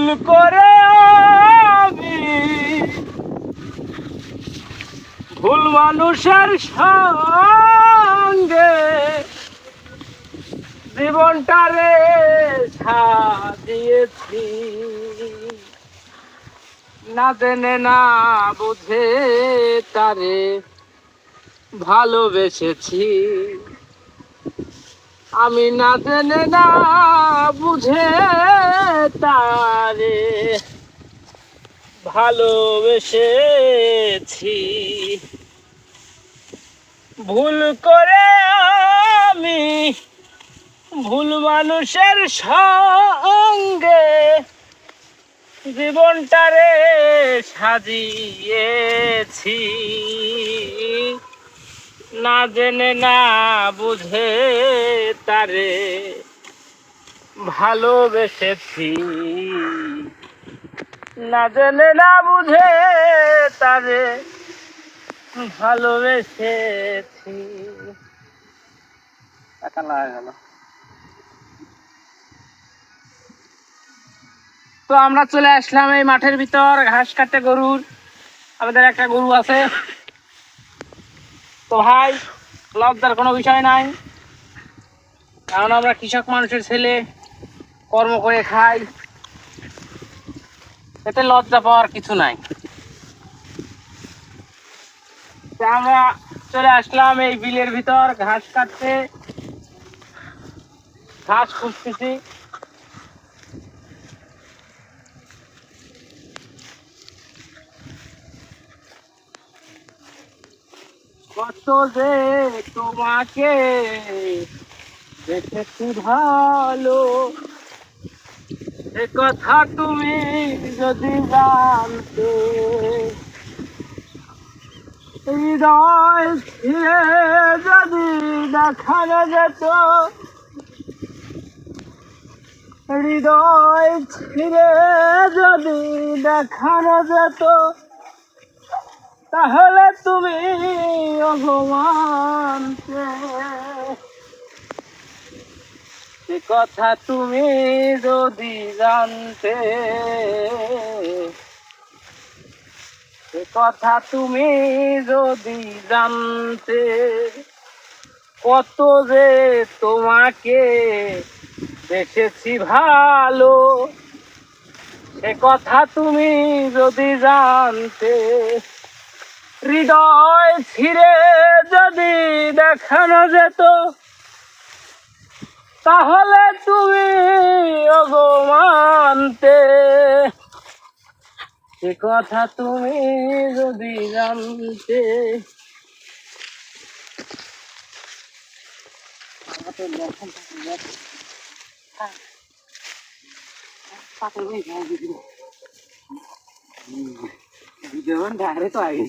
ভুল করে আমি। ভুল মানুষের সঙ্গে জীবনটারে সাজিয়েছি। না জেনে না বুঝে তারে ভালোবেসেছি। আমি না জেনে না বুঝে তারে ভালোবেসেছি। ভুল করে আমি ভুল মানুষের সঙ্গে জীবনটারে সাজিয়েছি। না জেনে না বুঝে তারে ভালোবেসেছি। না জেনে না বুঝে তারে ভালোবেসেছি। টাকা লাগা গেল তো আমরা চলে আসলাম এই মাঠের ভিতর, ঘাস কাটতে গরুর। আমাদের একটা গরু আছে। তো ভাই, লজ্জার কোনো বিষয় নাই। কারণ আমরা কৃষক মানুষের ছেলে, কর্ম করে খাই। এতে লজ্জা পাওয়ার কিছু নাই। আমরা চলে আসলাম এই বিলের ভিতর, ঘাস কাটতে। ঘাস খুঁজতেছি। কত যে তোমাকে দেখেছি ভালো। এ কথা তুমি যদি জানতে। যদি দেখানো যেত। হৃদয় ছিঁড়ে যদি দেখানো যেত। তাহলে তুমি সে কথা তুমি যদি জানতে? সে কথা তুমি যদি জানতে? কত যে তোমাকে দেখেছি ভালো, সে কথা তুমি যদি জানতে? হৃদয় ছিঁড়ে যদি দেখানো যেত, তাহলে তুমি অগমানতে সে কথা তুমি যদি জানতে। ভিডিও ডাইরেক্ট আগে।